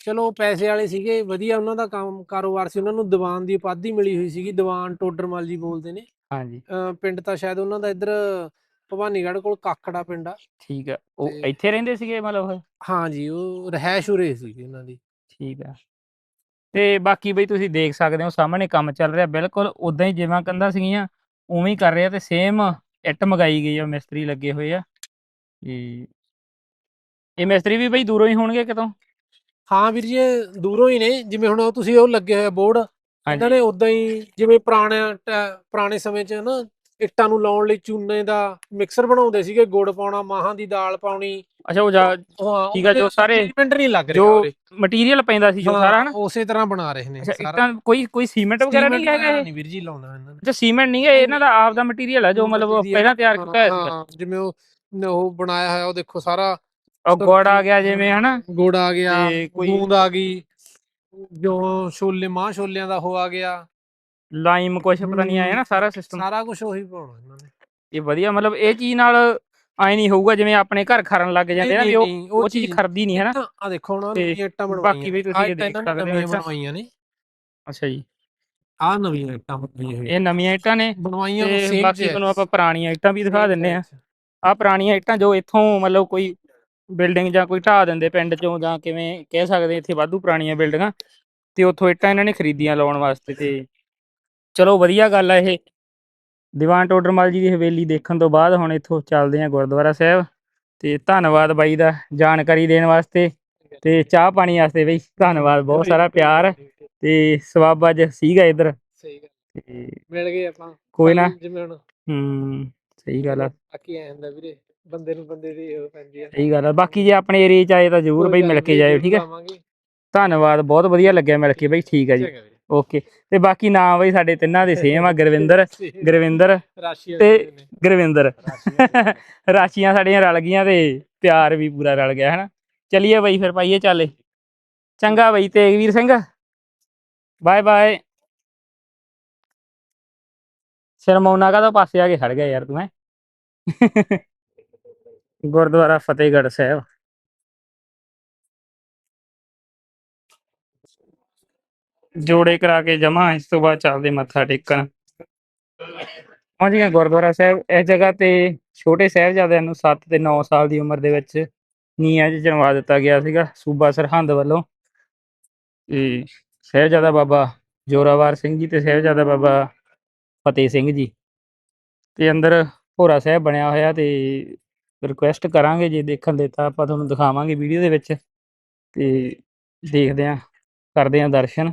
ਚਲੋ ਪੈਸੇ ਵਾਲੇ ਸੀਗੇ ਵਧੀਆ ਉਹਨਾਂ ਦਾ ਕੰਮ ਕਾਰੋਬਾਰ ਸੀ ਉਹਨਾਂ ਨੂੰ ਦੀਵਾਨ ਦੀ ਉਪਾਧੀ ਮਿਲੀ ਹੋਈ ਸੀਗੀ ਦੀਵਾਨ ਟੋਡਰਮਲ ਜੀ ਬੋਲਦੇ ਨੇ। ਹਾਂਜੀ। ਪਿੰਡ ਤਾਂ ਸ਼ਾਇਦ ਉਹਨਾਂ ਦਾ ਇੱਧਰ ਭਵਾਨੀਗੜ੍ਹ ਕੋਲ ਕਾਕੜਾ ਪਿੰਡ ਆ। ਠੀਕ ਆ ਉਹ ਇੱਥੇ ਰਹਿੰਦੇ ਸੀਗੇ ਮਤਲਬ ਉਹ? ਹਾਂਜੀ ਉਹ ਰਹਿائش ਉਰੇ ਸੀਗੀ ਉਹਨਾਂ ਦੀ। ਠੀਕ ਆ। ਤੇ ਬਾਕੀ ਬਈ ਤੁਸੀਂ ਦੇਖ ਸਕਦੇ ਹੋ ਸਾਹਮਣੇ ਕੰਮ ਚੱਲ ਰਿਹਾ ਬਿਲਕੁਲ ਉਦਾਂ ਹੀ ਜਿਵੇਂ ਕੰਧਾਂ ਸੀਗੀਆਂ ਉਵੇਂ ਹੀ ਕਰ ਰਿਹਾ ਤੇ ਸੇਮ ਇੱਟ ਮਗਾਈ ਗਈ ਆ ਮਿਸਤਰੀ ਲੱਗੇ ਹੋਏ ਆ। ਤੇ ਇਹ ਮਿਸਤਰੀ ਵੀ ਬਈ ਦੂਰੋਂ ਹੀ ਹੋਣਗੇ ਕਿਤੋਂ? ਹਾਂ ਵੀਰ ਜੀ ਇਹ ਦੂਰੋਂ ਹੀ ਨੇ ਜਿਵੇਂ ਹੁਣ ਉਹ ਤੁਸੀਂ ਉਹ ਲੱਗੇ ਹੋਏ ਬੋਰਡ ਇਹਨਾਂ ਨੇ ਉਦਾਂ ਹੀ ਜਿਵੇਂ ਪੁਰਾਣੇ ਟੈ- ਪੁਰਾਣੇ ਸਮੇਂ 'ਚ ਨਾ ਇੱਟਾਂ ਨੂੰ ਲਾਉਣ ਲਈ ਚੂਨੇ ਦਾ ਮਿਕਸਰ ਬਣਾਉਂਦੇ ਸੀਗੇ ਗੁੜ ਪਾਉਣਾ ਮਾਹਾਂ ਦੀ ਦਾਲ ਪਾਉਣੀ। ਅੱਛਾ ਉਹ ਜਾ ਹਾਂ ਠੀਕ ਆ, ਜੋ ਸਾਰੇ- ਪਿੰਡ ਨਹੀਂ ਲੱਗ ਰਿਹਾ ਜੋ। ਮਟੀਰੀਅਲ ਪੈਂਦਾ ਸੀ ਜੋ ਹਾਂ, ਸਾਰਾ ਹਨਾ? ਉਸੇ ਤਰ੍ਹਾਂ ਬਣਾ ਰਹੇ ਨੇ ਅੱਛਾ ਸਾਰਾ। ਇੱਟਾਂ ਕੋਈ ਕੋਈ ਸੀਮੈਂਟ ਵਗੈਰਾ ਨਹੀਂ ਹੈਗਾ ਇਹ? ਨਹੀਂ ਵੀਰ ਜੀ ਲਾਉਣਾ ਇਹਨਾਂ ਨੇ। ਅੱਛਾ ਸੀਮੈਂਟ ਨਹੀਂ ਹੈ ਇਹਨਾਂ ਦਾ ਆਪ ਦਾ ਮਟੀਰੀਅਲ ਹੈ ਜੋ ਮਤਲਬ ਉਹ Material, ਪਹਿਲਾਂ ਤਿਆਰ ਕੀਤਾ ਹੋਇਆ ਸੀਗਾ। ਹਾਂ ਜਿਵੇਂ ਉਹ ਨ- ਉਹ ਬਣਾਇਆ ਹੋਇਆ ਉਹ ਦੇਖੋ ਸਾਰਾ ਉਹ ਗੁੜ ਆ ਗਿਆ ਜਿਵੇਂ ਹਨਾ? ਗੁੜ ਆ ਗਿਆ ਤੇ ਕੋਈ- ਗੂੰਦ ਆ ਗਈ ਜੋ ਛੋਲੇ ਮਾਂ ਛੋਲਿਆਂ ਦਾ ਉਹ ਆ ਗਿਆ। ਲਾਈਮ ਕੁਛ ਪਤਾ ਨਹੀਂ ਆਇਆ ਨਾ ਸਾਰਾ ਸਿਸਟਮ ਸਾਰਾ ਕੁਝ ਉਹੀ ਪਾਉਣਾ ਇਹਨਾਂ ਨੇ। ਇਹ ਵਧੀਆ ਮਤਲਬ ਇਹ ਚੀਜ਼ ਨਾਲ ਐ ਨਹੀਂ ਹੋਊਗਾ ਜਿਵੇਂ ਆਪਣੇ ਘਰ ਖਰਨ ਲੱਗ ਜਾਂਦੇ ਨਾ ਵੀ ਉਹ ਉਹ ਚੀਜ਼ ਖਰਦੀ ਨਹੀਂ ਹੈ ਨਾ ਆ ਦੇਖੋ ਹੁਣ ਇੱਟਾਂ ਬਣਵਾਈਆਂ ਬਾਕੀ ਵੀ ਤੁਸੀਂ ਇਹ ਦੇਖ ਸਕਦੇ ਹੋ। ਬਣਵਾਈਆਂ ਨੇ। ਅੱਛਾ ਜੀ। ਆ ਨਵੀਆਂ ਇੱਟਾਂ ਬਣਵਾਈਆਂ ਇਹ ਨਵੀਆਂ ਇੱਟਾਂ ਨੇ ਬਣਵਾਈਆਂ same ਬਾਕੀ ਤੁਹਾਨੂੰ ਆਪਾਂ ਪੁਰਾਣੀਆਂ ਇੱਟਾਂ ਵੀ ਦਿਖਾ ਦਿੰਨੇ ਆ। ਆ ਪੁਰਾਣੀਆਂ ਇੱਟਾਂ ਜੋ ਇੱਥੋਂ ਮਤਲਬ ਕੋਈ ਬਿਲਡਿੰਗ ਜਾਂ ਕੋਈ ਢਾਹ ਦਿੰਦੇ ਪਿੰਡ ਚੋਂ ਜਾਂ ਕਿਵੇਂ ਕਹਿ ਸਕਦੇ ਇੱਥੇ ਵਾਧੂ ਪੁਰਾਣੀਆਂ ਬਿਲਡਿੰਗਾਂ। ਤੇ ਉੱਥੋਂ ਇੱਟਾਂ ਇਹਨਾਂ ਨੇ ਖਰੀਦੀਆਂ ਲਾਉਣ ਵਾਸਤੇ ਤੇ ਚਲੋ ਵਧੀਆ ਗੱਲ ਆ ਇਹ। ਦੀਵਾਨ ਟੋਡਰਮਲ ਜੀ ਦੀ ਹਵੇਲੀ ਦੇਖਣ ਤੋਂ ਬਾਅਦ ਹੁਣ ਇੱਥੋਂ ਚੱਲਦੇ ਆ ਗੁਰਦੁਆਰਾ ਸਾਹਿਬ। ਤੇ ਧੰਨਵਾਦ ਬਾਈ ਦਾ ਜਾਣਕਾਰੀ ਦੇਣ ਵਾਸਤੇ। ਤੇ ਚਾਹ ਪਾਣੀ ਵਾਸਤੇ ਬਈ ਧੰਨਵਾਦ ਬਹੁਤ ਸਾਰਾ ਪਿਆਰ। ਤੇ ਸਵਾਬ ਅੱਜ ਸੀਗਾ ਇੱਧਰ। ਸਹੀ ਗੱਲ। ਤੇ ਮਿਲ ਗਏ ਆਪਾਂ। ਕੋਈ ਨਾ। ਜਿਵੇਂ ਹੁਣ ਹੂੰ ਸਹੀ ਗੱਲ ਆ। ਆਕੀ ਆਇਆ ਹੁੰਦਾ ਵੀਰੇ ਬੰਦੇ ਨੂੰ ਬੰਦੇ ਦੀ ਉਹ ਪੈਂਦੀ ਆ। ਸਹੀ ਗੱਲ ਆ। ਬਾਕੀ ਜੇ ਆਪਣੇ ਏਰੀਆ ਚ ਆਏ ਤਾਂ ਜ਼ਰੂਰ ਬਈ ਮਿਲ ਕੇ ਜਾਇਓ ਠੀਕ ਹੈ। ਧੰਨਵਾਦ ਬਹੁਤ ਵਧੀਆ ਲੱਗਿਆ ਮਿਲ ਕੇ ਬਈ ਠੀਕ ਆ ਜੀ। ਓਕੇ ਤੇ ਬਾਕੀ ਨਾਮ ਬਈ ਸਾਡੇ ਤਿੰਨਾਂ ਦੇ ਸੇਮ ਆ ਗੁਰਵਿੰਦਰ ਗੁਰਵਿੰਦਰ ਤੇ-। ਗੁਰਵਿੰਦਰ। ਰਾਸ਼ੀ ਰਾਸ਼ੀਆਂ ਸਾਡੀਆਂ ਰਲ ਗਈਆਂ ਤੇ ਪਿਆਰ ਵੀ ਪੂਰਾ ਰਲ ਗਿਆ ਹਨਾ? ਚਲਿਏ ਬਈ ਫਿਰ ਪਾਈਏ ਚਾਲੇ। ਚੰਗਾ ਬਈ ਤੇਗਵੀਰ ਸਿੰਘ। ਬਾਏ ਬਾਏ ਸ਼ਰਮੌਨਾ ਕਾ ਤਾਂ ਪਾਸੇ ਆ ਕੇ ਖੜ ਗਿਆ ਯਾਰ ਤੂੰ ਹੈ? ਗੁਰਦੁਆਰਾ ਫਤਿਹਗੜ੍ਹ ਸਾਹਿਬ। ਜੋੜੇ ਕਰਾ ਕੇ ਜਮਾ, ਇਸ ਤੋਂ ਬਾਅਦ ਚੱਲਦੇ ਮੱਥਾ ਟੇਕਣ। ਪਹੁੰਚ ਗਏ ਗੁਰਦੁਆਰਾ ਸਾਹਿਬ। ਇਸ ਜਗ੍ਹਾ ਤੇ ਛੋਟੇ ਸਾਹਿਬਜ਼ਾਦਿਆਂ ਨੂੰ 7 ਤੇ 9 ਸਾਲ ਦੀ ਉਮਰ ਦੇ ਵਿੱਚ ਨੀਹਾਂ 'ਚ ਜਨਵਾ ਦਿੱਤਾ ਗਿਆ ਸੀਗਾ, ਸੂਬਾ ਸਰਹੰਦ ਵੱਲੋਂ। ਤੇ ਸਾਹਿਬਜ਼ਾਦਾ ਬਾਬਾ ਜੋਰਾਵਰ ਸਿੰਘ ਜੀ ਤੇ ਸਾਹਿਬਜ਼ਾਦਾ ਬਾਬਾ ਫਤਿਹ ਸਿੰਘ ਜੀ। ਤੇ ਅੰਦਰ ਭੋਰਾ ਸਾਹਿਬ ਬਣਿਆ ਹੋਇਆ ਤੇ ਰਿਕੁਐਸਟ ਕਰਾਂਗੇ, ਜੇ ਦੇਖਣ ਦੇ ਤਾਂ ਆਪਾਂ ਤੁਹਾਨੂੰ ਦਿਖਾਵਾਂਗੇ ਵੀਡੀਓ ਦੇ ਵਿੱਚ। ਤੇ ਦੇਖਦੇ ਆਂ ਕਰਦੇ ਆਂ ਦਰਸ਼ਨ।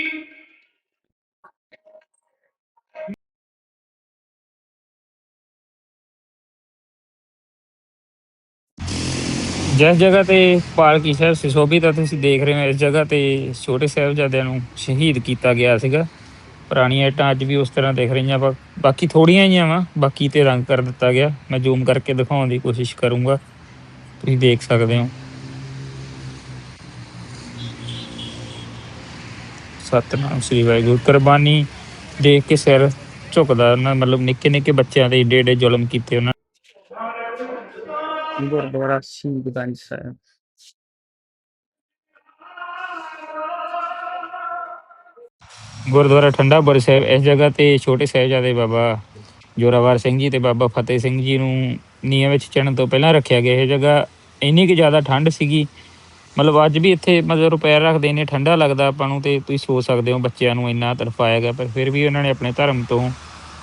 ਜਿਸ ਜਗ੍ਹਾ ਤੇ ਪਾਲਕੀ ਸਾਹਿਬ ਸੁਸ਼ੋਭਿਤ ਆ ਤੁਸੀਂ ਦੇਖ ਰਹੇ ਹੋ, ਇਸ ਜਗ੍ਹਾ ਤੇ ਛੋਟੇ ਸਾਹਿਬਜ਼ਾਦਿਆਂ ਨੂੰ ਸ਼ਹੀਦ ਕੀਤਾ ਗਿਆ ਸੀਗਾ। ਪੁਰਾਣੀਆਂ ਇੱਟਾਂ ਅੱਜ ਵੀ ਉਸ ਤਰ੍ਹਾਂ ਦਿਖ ਰਹੀਆਂ ਵਾ। ਬਾਕੀ ਥੋੜੀਆਂ ਹੀ ਵਾ, ਬਾਕੀ ਤੇ ਰੰਗ ਕਰ ਦਿੱਤਾ ਗਿਆ। ਮੈਂ ਜ਼ੂਮ ਕਰਕੇ ਦਿਖਾਉਣ ਦੀ ਕੋਸ਼ਿਸ਼ ਕਰੂੰਗਾ। ਤੁਸੀਂ ਦੇਖ ਸਕਦੇ ਹੋ। ਸਤਨਾਮ ਸ੍ਰੀ ਵਾਹਿਗੁਰੂ। ਕੁਰਬਾਨੀ ਦੇਖ ਕੇ ਸਿਰ ਝੁਕਦਾ ਉਹਨਾਂ, ਮਤਲਬ ਨਿੱਕੇ ਨਿੱਕੇ ਬੱਚਿਆਂ ਦੇ ਏਡੇ ਏਡੇ ਜ਼ੁਲਮ ਕੀਤੇ ਉਹਨਾਂ ਗੁਰਦੁਆਰਾ ਸ਼ਹੀਦਗੰਜ ਸਾਹਿਬ। ਗੁਰਦੁਆਰਾ ਠੰਡਾ ਸਾਹਿਬ, ਇਸ ਜਗ੍ਹਾ ਤੇ ਛੋਟੇ ਸਾਹਿਬਜ਼ਾਦੇ ਬਾਬਾ ਜੋਰਾਵਰ ਸਿੰਘ ਜੀ ਤੇ ਬਾਬਾ ਫਤਿਹ ਸਿੰਘ ਜੀ ਨੂੰ ਨੀਹਾਂ ਵਿੱਚ ਚੜਨ ਤੋਂ ਪਹਿਲਾਂ ਰੱਖਿਆ ਗਿਆ। ਇਹ ਜਗ੍ਹਾ ਇੰਨੀ ਕਿ ਜ਼ਿਆਦਾ ਠੰਡ ਸੀਗੀ, ਮਤਲਬ ਅੱਜ ਵੀ ਇੱਥੇ ਮਤਲਬ ਪੈਰ ਰੱਖਦੇ ਇੰਨੇ ਠੰਡਾ ਲੱਗਦਾ ਆਪਾਂ ਨੂੰ ਤੇ ਤੁਸੀਂ ਸੋਚ ਸਕਦੇ ਹੋ ਬੱਚਿਆਂ ਨੂੰ ਇੰਨਾ ਤਰਫਾਇਆ ਗਿਆ, ਪਰ ਫਿਰ ਵੀ ਉਹਨਾਂ ਨੇ ਆਪਣੇ ਧਰਮ ਤੋਂ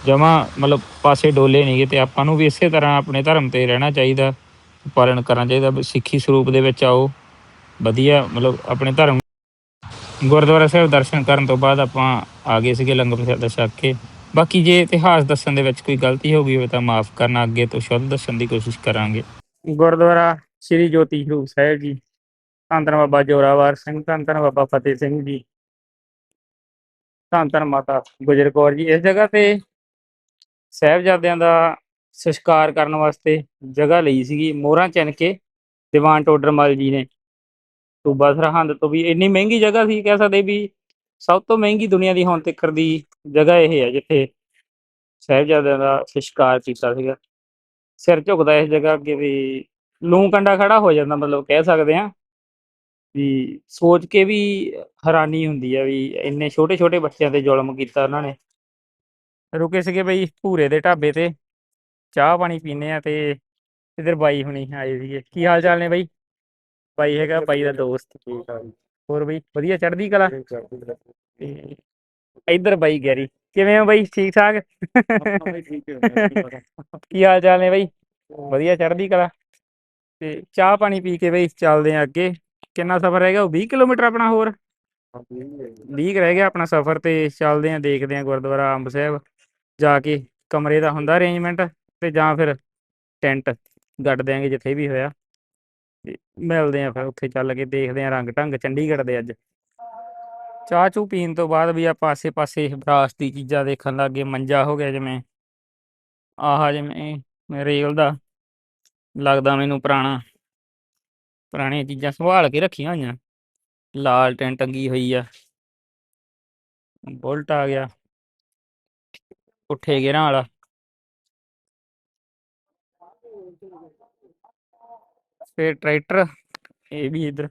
ਜਮਾ ਮਤਲਬ ਪਾਸੇ ਡੋਲੇ ਨਹੀਂਗੇ ਤੇ ਆਪਾਂ ਨੂੰ ਵੀ ਇਸੇ ਤਰ੍ਹਾਂ ਆਪਣੇ ਧਰਮ ਤੇ ਰਹਿਣਾ ਚਾਹੀਦਾ। ਪਾਲਣ ਕਰਨਾ ਚਾਹੀਦਾ ਸਿੱਖੀ ਸਰੂਪ ਦੇ ਵਿੱਚ ਆਓ। ਵਧੀਆ, ਮਤਲਬ ਆਪਣੇ ਧਰਮ। ਗੁਰਦੁਆਰਾ ਸਾਹਿਬ ਦਰਸ਼ਨ ਕਰਨ ਤੋਂ ਬਾਅਦ ਆਪਾਂ ਆ ਗਏ ਸੀਗੇ ਲੰਗਰ ਪ੍ਰਸ਼ਾਦਾ ਛਕ ਕੇ। ਬਾਕੀ ਜੇ ਇਤਿਹਾਸ ਦੱਸਣ ਦੇ ਵਿੱਚ ਕੋਈ ਗਲਤੀ ਹੋ ਗਈ ਹੋਵੇ ਤਾਂ ਮਾਫ ਕਰਨਾ, ਅੱਗੇ ਤੋਂ ਸ਼ੁੱਧ ਦੱਸਣ ਦੀ ਕੋਸ਼ਿਸ਼ ਕਰਾਂਗੇ। ਗੁਰਦੁਆਰਾ ਸ੍ਰੀ ਜੋਤੀ ਸਰੂਪ ਸਾਹਿਬ ਜੀ, ਧੰਨ ਧੰਨ ਬਾਬਾ ਜੋਰਾਵਰ ਸਿੰਘ, ਧੰਨ ਧੰਨ ਬਾਬਾ ਫਤਿਹ ਸਿੰਘ ਜੀ, ਧੰਨ ਧੰਨ ਮਾਤਾ ਗੁਜਰ ਕੌਰ ਜੀ। ਇਸ ਜਗ੍ਹਾ ਤੇ ਸਾਹਿਬਜ਼ਾਦਿਆਂ ਦਾ ਸੰਸਕਾਰ ਕਰਨ ਵਾਸਤੇ ਜਗ੍ਹਾ ਲਈ ਸੀਗੀ। ਮੋਹਰਾਂ ਚਿਣ ਕੇ ਦੀਵਾਨ ਟੋਡਰਮਲ ਜੀ ਨੇ। ਸੂਬਾ ਸਰਹੰਦ ਤੋਂ ਵੀ ਇੰਨੀ ਮਹਿੰਗੀ ਜਗ੍ਹਾ ਸੀ, ਕਹਿ ਸਕਦੇ ਵੀ ਸਭ ਤੋਂ ਮਹਿੰਗੀ ਦੁਨੀਆ ਦੀ ਹੁਣ ਤੱਕ ਦੀ ਜਗ੍ਹਾ ਇਹ ਹੈ, ਜਿੱਥੇ ਸਾਹਿਬਜ਼ਾਦਿਆਂ ਦਾ ਸੰਸਕਾਰ ਕੀਤਾ ਸੀਗਾ। ਸਿਰ ਝੁਕਦਾ ਇਸ ਜਗ੍ਹਾ ਅੱਗੇ ਵੀ ਲੂੰ ਕੰਡਾ ਖੜਾ ਹੋ ਜਾਂਦਾ, ਮਤਲਬ ਕਹਿ ਸਕਦੇ ਆ ਵੀ ਸੋਚ ਕੇ ਵੀ ਹੈਰਾਨੀ ਹੁੰਦੀ ਆ ਵੀ ਇੰਨੇ ਛੋਟੇ ਛੋਟੇ ਬੱਚਿਆਂ ਤੇ ਜ਼ੁਲਮ ਕੀਤਾ ਉਹਨਾਂ ਨੇ। ਰੁਕੇ ਸੀਗੇ ਬਈ ਭੂਰੇ ਦੇ ਢਾਬੇ ਤੇ। ਚਾਹ ਪਾਣੀ ਪੀਨੇ ਆ ਤੇ ਇਧਰ ਬਾਈ ਹੁਣੀ ਆਏ ਸੀਗੇ। ਕੀ ਹਾਲ ਚਾਲ ਨੇ ਬਈ? ਬਾਈ ਹੈਗਾ ਬਾਈ ਦਾ ਦੋਸਤ। ਹੋਰ ਬਈ ਵਧੀਆ ਚੜ੍ਹਦੀ ਕਲਾ? ਤੇ ਇਧਰ ਬਾਈ ਗੈਰੀ। ਕਿਵੇਂ ਹੋ ਬਾਈ? ਠੀਕ ਠਾਕ? ਕੀ ਹਾਲ ਚਾਲ ਨੇ ਬਈ? ਵਧੀਆ ਚੜ੍ਹਦੀ ਕਲਾ। ਤੇ ਚਾਹ ਪਾਣੀ ਪੀ ਕੇ ਬਈ ਚੱਲਦੇ ਆ ਅੱਗੇ। ਕਿੰਨਾ ਸਫ਼ਰ ਰਹਿ ਗਿਆ? ਉਹ 20 ਕਿਲੋਮੀਟਰ ਆਪਣਾ ਹੋਰ? 20 ਕੁ ਰਹਿ ਗਿਆ ਆਪਣਾ ਸਫ਼ਰ ਤੇ ਚੱਲਦੇ ਆ ਦੇਖਦੇ ਆ ਗੁਰਦੁਆਰਾ ਅੰਬ ਸਾਹਿਬ ਜਾ ਕੇ। ਕਮਰੇ ਦਾ ਹੁੰਦਾ ਅਰੇਂਜਮੈਂਟ ਤੇ ਜਾਂ ਫਿਰ ਟੈਂਟ ਗੱਡ ਦਿਆਂਗੇ ਜਿੱਥੇ ਵੀ ਹੋਇਆ। ਮਿਲਦੇ ਆ ਫਿਰ ਉੱਥੇ ਚੱਲ ਕੇ ਦੇਖਦੇ ਆ ਰੰਗ ਢੰਗ ਚੰਡੀਗੜ੍ਹ ਦੇ ਅੱਜ। ਚਾਹ ਚੂ ਪੀਣ ਤੋਂ ਬਾਅਦ ਵੀ ਆਪਾਂ ਆਸੇ ਪਾਸੇ ਵਿਰਾਸਤੀ ਚੀਜ਼ਾਂ ਦੇਖਣ ਲੱਗੇ ਮੰਜਾ ਹੋ ਗਿਆ ਜਿਵੇਂ, ਆਹ ਜਿਵੇਂ ਰੇਲ ਦਾ ਲੱਗਦਾ ਮੈਨੂੰ ਪੁਰਾਣਾ, ਪੁਰਾਣੀਆਂ ਚੀਜ਼ਾਂ ਸੰਭਾਲ ਕੇ ਰੱਖੀਆਂ ਹੋਈਆਂ। ਲਾਲ ਟੈਂਟ ਟੰਗੀ ਹੋਈ ਆ। ਬੁਲਟ ਆ ਗਿਆ। ਪੁੱਠੇ ਗੇਰਾਂ ਵਾਲਾ। ਫਿਰ ਟਰੈਕਟਰ, ਇਹ ਵੀ ਇਧਰ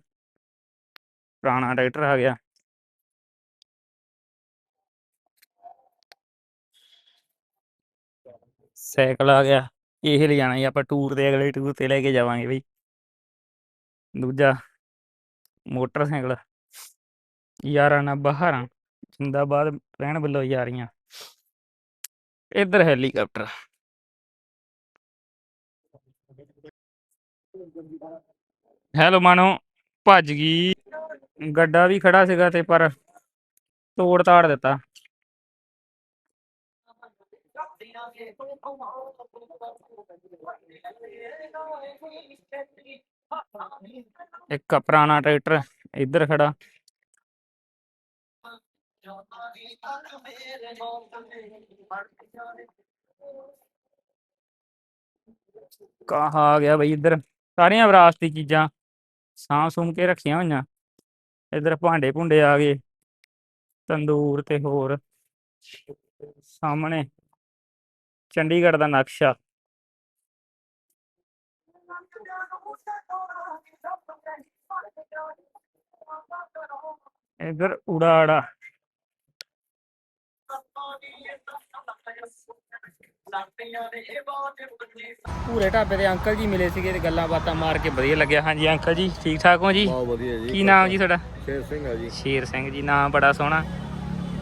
ਪੁਰਾਣਾ ਟਰੈਕਟਰ ਆ ਗਿਆ। ਸਾਈਕਲ ਆ ਗਿਆ, ਇਹ ਲੈ ਜਾਣਾ ਜੀ ਆਪਾਂ ਟੂਰ ਤੇ, ਅਗਲੇ ਟੂਰ ਤੇ ਲੈ ਕੇ ਜਾਵਾਂਗੇ ਬਈ। ਦੂਜਾ ਮੋਟਰਸਾਈਕਲ, ਯਾਰਾਂ ਨਾਲ ਬਹਾਰਾਂ, ਜਿੰਦਾਬਾਦ ਰਹਿਣ ਵੱਲੋਂ ਯਾਰੀਆਂ। ਇੱਧਰ ਹੈਲੀਕਾਪਟਰ। ਹੈਲੋ ਮਾਨੋ, ਭੱਜ ਗਈ। ਗੱਡਾ ਵੀ ਖੜਾ ਸੀਗਾ ਤੇ ਪਰ ਤੋੜ ਤਾੜ ਦਿੱਤਾ। ਇੱਕ ਪੁਰਾਣਾ ਟਰੈਕਟਰ ਇੱਧਰ ਖੜਾ। ਕਹਾ ਆ ਗਿਆ ਬਈ ਇੱਧਰ। ਸਾਰੀਆਂ ਵਿਰਾਸਤੀ ਚੀਜ਼ਾਂ ਸਾਂਭ ਸੂਮ ਕੇ ਰੱਖੀਆਂ ਹੋਈਆਂ। ਇੱਧਰ ਭਾਂਡੇ ਭੁੰਡੇ ਆ ਗਏ, ਤੰਦੂਰ ਤੇ ਹੋਰ। ਸਾਹਮਣੇ ਚੰਡੀਗੜ੍ਹ ਦਾ ਨਕਸ਼ਾ। ਇੱਧਰ ਉੜਾੜਾ ਪੂਰੇ ਢਾਬੇ ਦੇ ਅੰਕਲ ਜੀ ਮਿਲੇ ਸੀਗੇ ਤੇ ਗੱਲਾਂ ਬਾਤਾਂ ਮਾਰ ਕੇ ਵਧੀਆ ਲੱਗਿਆ। ਹਾਂਜੀ ਅੰਕਲ ਜੀ ਠੀਕ ਠਾਕ ਹੋ ਜੀ? ਬਹੁਤ ਵਧੀਆ ਜੀ ਕੀ ਨਾਮ ਜੀ ਤੁਹਾਡਾ? ਸ਼ੇਰ ਸਿੰਘ ਆ ਜੀ। ਸ਼ੇਰ ਸਿੰਘ ਜੀ ਨਾਮ ਬੜਾ ਸੋਹਣਾ।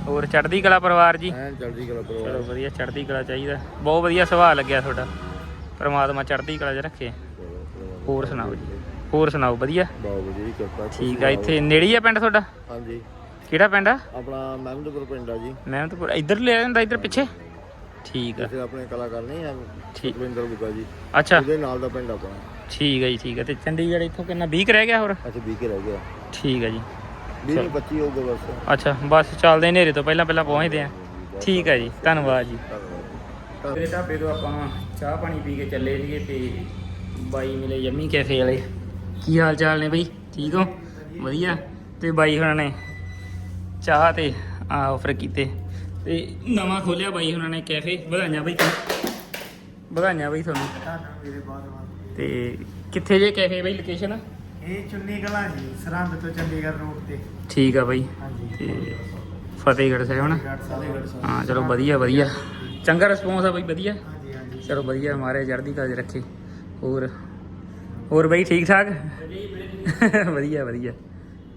ਹੋਰ ਚੜ੍ਹਦੀ ਕਲਾ ਪਰਿਵਾਰ ਜੀ? ਐਨ ਚੜ੍ਹਦੀ ਕਲਾ ਚਲੋ ਪਰਿਵਾਰ ਵਧੀਆ ਚੜ੍ਹਦੀ ਕਲਾ ਚਾਹੀਦਾ। ਬਹੁਤ ਵਧੀਆ ਸੁਭਾਅ ਲੱਗਿਆ ਤੁਹਾਡਾ। ਪਰਮਾਤਮਾ ਚੜ੍ਹਦੀ ਕਲਾ 'ਚ ਰੱਖੇ। ਹੋਰ ਸੁਣਾਓ ਜੀ? ਹੋਰ ਸੁਣਾਓ ਵਧੀਆ? ਬਹੁਤ ਵਧੀਆ ਜੀ ਕਿਰਪਾ ਠੀਕ ਆ ਇੱਥੇ ਨੇੜੇ ਹੀ ਆ ਪਿੰਡ ਤੁਹਾਡਾ? ਹਾਂਜੀ। ਕਿਹੜਾ ਪਿੰਡ ਆ? ਆਪਣਾ ਮਹਿਮਦਪੁਰ ਪਿੰਡ ਆ ਜੀ। ਮੈਂ ਤਾਂ ਇੱਧਰ ਲੈ ਜਾਂਦਾ ਇੱਧਰ ਪਿੱਛੇ? ਠੀਕ ਆ। ਜਿੱਥੇ ਆਪਣੇ ਕਲਾਕਾਰ ਨਹੀਂ ਆ ਠੀਕ। ਸੁਖਵਿੰਦਰ ਬੁੱਗਾ ਜੀ। ਅੱਛਾ। ਉਹਦੇ ਨਾਲ ਦਾ ਪਿੰਡ ਆਪਣਾ। ਠੀਕ ਹੈ ਜੀ ਠੀਕ ਹੈ ਤੇ ਚੰਡੀਗੜ੍ਹ ਇੱਥੋਂ ਕਿੰਨਾ 20 ਕੁ ਰਹਿ ਗਿਆ ਹੋਰ? ਅੱਛਾ ਵੀ ਕੇ ਰਹਿ ਗਿਆ। ਠੀਕ ਹੈ ਜੀ। 20 ਨੂੰ 25 ਹੋਊਗਾ ਬਸ। ਅੱਛਾ ਬਸ ਚੱਲਦੇ ਹਨੇਰੇ ਤੋਂ ਪਹਿਲਾਂ ਪਹਿਲਾਂ ਪਹੁੰਚਦੇ ਆ ਠੀਕ ਹੈ ਜੀ ਧੰਨਵਾਦ ਜੀ। ਧੰਨਵਾਦ। ਤੇਰੇ ਢਾਬੇ ਤੋਂ ਆਪਾਂ ਚਾਹ ਪਾਣੀ ਪੀ ਕੇ ਚੱਲੇ ਸੀਗੇ ਤੇ ਬਾਈ ਮਿਲੇ ਯੰਮੀ ਕੈਫੇ ਵਾਲੇ। ਕੀ ਹਾਲ ਚਾਲ ਨੇ ਬਈ? ਠੀਕ ਹੋ? ਵਧੀਆ। ਤੇ ਬਾਈ ਹੁਣਾਂ ਨੇ ਚਾਹ ਤੇ ਆਫਰ ਕੀਤੇ। ਤੇ ਨਵਾਂ ਖੋਲਿਆ ਬਾਈ ਹੁਣਾਂ ਨੇ ਕੈਫੇ। ਵਧਾਈਆਂ ਬਈ ਤੁਹਾਨੂੰ ਵਧਾਈਆਂ ਬਈ ਤੁਹਾਨੂੰ। ਤੇ ਕਿੱਥੇ ਜੇ ਕੈਫੇ ਬਈ ਲੋਕੇਸ਼ਨ ਇਹ ਚੁੰਨੀ ਕਲਾਂ ਜੀ ਸਰਹੰਦ ਤੋਂ ਚੰਡੀਗੜ੍ਹ ਰੋਡ ਤੇ। ਠੀਕ ਆ ਬਈ। ਹਾਂਜੀ। ਤੇ ਫਤਿਹਗੜ੍ਹ ਸਾਹਿਬ ਹਨਾ? ਹਾਂ ਚਲੋ ਵਧੀਆ ਵਧੀਆ। ਚੰਗਾ ਰਿਸਪੌਂਸ ਆ ਬਈ ਵਧੀਆ। ਚਲੋ ਵਧੀਆ ਮਾਰੇ ਚੜ੍ਹਦੀ ਕਲਾ 'ਚ ਰੱਖੇ। ਹੋਰ? ਹੋਰ ਬਈ ਠੀਕ ਠਾਕ? ਵਧੀਆ ਵਧੀਆ।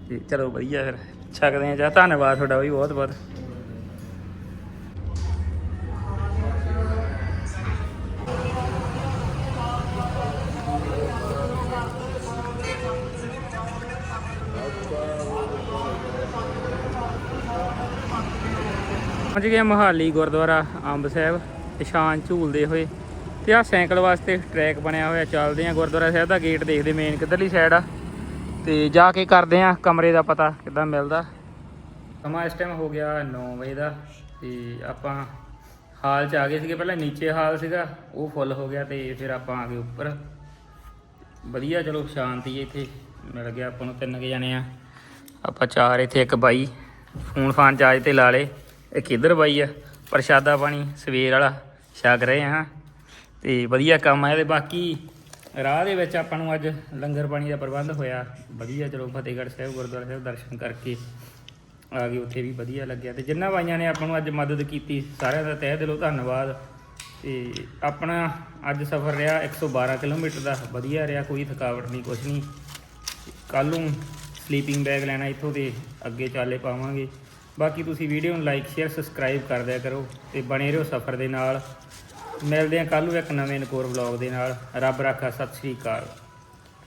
ਤੇ ਚਲੋ ਵਧੀਆ ਫਿਰ। ਛਕਦੇ ਆ ਜਾ ਧੰਨਵਾਦ ਤੁਹਾਡਾ ਬਈ ਬਹੁਤ ਬਹੁਤ ਪਹੁੰਚ ਗਏ ਹਾਂ ਮੋਹਾਲੀ, ਗੁਰਦੁਆਰਾ ਅੰਬ ਸਾਹਿਬ, ਇਸ਼ਾਨ ਝੂਲਦੇ ਹੋਏ। ਤੇ ਆ ਸਾਈਕਲ ਵਾਸਤੇ ਟਰੈਕ ਬਣਿਆ ਹੋਇਆ, ਚੱਲਦੇ ਆ ਗੁਰਦੁਆਰਾ ਸਾਹਿਬ ਦਾ ਗੇਟ ਦੇਖਦੇ ਮੇਨ ਕਿੱਧਰਲੀ ਸਾਈਡ ਆ। ਤੇ ਜਾ ਕੇ ਕਰਦੇ ਆ, ਕਮਰੇ ਦਾ ਪਤਾ ਕਿੱਦਾਂ ਮਿਲਦਾ। ਸਮਾਂ ਇਸ ਟਾਈਮ ਹੋ ਗਿਆ 9 ਵਜੇ ਦਾ, ਤੇ ਆਪਾਂ ਹਾਲ ਚ ਆ ਗਏ ਸੀਗੇ, ਪਹਿਲਾਂ ਨੀਚੇ ਹਾਲ ਸੀਗਾ, ਉਹ ਫੁੱਲ ਹੋ ਗਿਆ ਤੇ ਫਿਰ ਆਪਾਂ ਆ ਗਏ ਉੱਪਰ। ਵਧੀਆ, ਚਲੋ ਸ਼ਾਂਤੀ ਹੈ ਇੱਥੇ, ਮਿਲ ਗਿਆ ਆਪਾਂ ਨੂੰ ਤਿੰਨ ਕੁ ਜਾਣੇ ਆ। ਆਪਾਂ ਚਾਰ ਇੱਥੇ, ਇੱਕ ਬਾਈ, ਫੋਨ ਫਾਨ ਚਾਰਜ ਤੇ ਲਾ ਲੇ ਇਹ ਕਿੱਧਰ ਬਾਈ ਆ, ਪ੍ਰਸ਼ਾਦਾ ਪਾਣੀ, ਸਵੇਰ ਵਾਲਾ, ਛਕ ਰਹੇ ਹਾਂ। ਤੇ ਵਧੀਆ ਕੰਮ ਆ ਤੇ ਬਾਕੀ ਰਾਹ ਦੇ ਵਿੱਚ ਆਪਾਂ ਨੂੰ ਅੱਜ ਲੰਗਰ ਪਾਣੀ ਦਾ ਪ੍ਰਬੰਧ ਹੋਇਆ। ਵਧੀਆ, ਚਲੋ ਫਤਿਹਗੜ੍ਹ ਸਾਹਿਬ, ਗੁਰਦੁਆਰਾ ਸਾਹਿਬ ਦਰਸ਼ਨ ਕਰਕੇ ਆ ਗਏ, ਉੱਥੇ ਵੀ ਵਧੀਆ ਲੱਗਿਆ। ਤੇ ਜਿੰਨਾ ਬਾਈਆਂ ਨੇ ਆਪਾਂ ਨੂੰ ਅੱਜ ਮਦਦ ਕੀਤੀ, ਸਾਰਿਆਂ ਦਾ ਤਹਿ ਦਿਲੋਂ ਧੰਨਵਾਦ। ਤੇ ਆਪਣਾ ਅੱਜ ਸਫ਼ਰ ਰਿਹਾ 112 ਕਿਲੋਮੀਟਰ ਦਾ। ਵਧੀਆ ਰਿਹਾ, ਕੋਈ ਥਕਾਵਟ ਨਹੀਂ, ਕੁਛ ਨਹੀਂ। ਕੱਲ ਨੂੰ ਸਲੀਪਿੰਗ ਬੈਗ ਲੈਣਾ ਇੱਥੋਂ ਤੇ ਅੱਗੇ ਚਾਲੇ ਪਾਵਾਂਗੇ। ਬਾਕੀ ਤੁਸੀਂ ਵੀਡੀਓ ਨੂੰ ਲਾਈਕ ਸ਼ੇਅਰ ਸਬਸਕ੍ਰਾਈਬ ਕਰ ਦਿਆ ਕਰੋ ਤੇ ਬਣੇ ਰਹੋ ਸਫ਼ਰ ਦੇ ਨਾਲ। ਮਿਲਦੇ ਹਾਂ ਕੱਲ ਨੂੰ ਇੱਕ ਨਵੇਂ ਨਕੋਰ ਵਲੌਗ ਦੇ ਨਾਲ। ਰੱਬ ਰਾਖਾ, ਸਤਿ ਸ਼੍ਰੀ ਅਕਾਲ।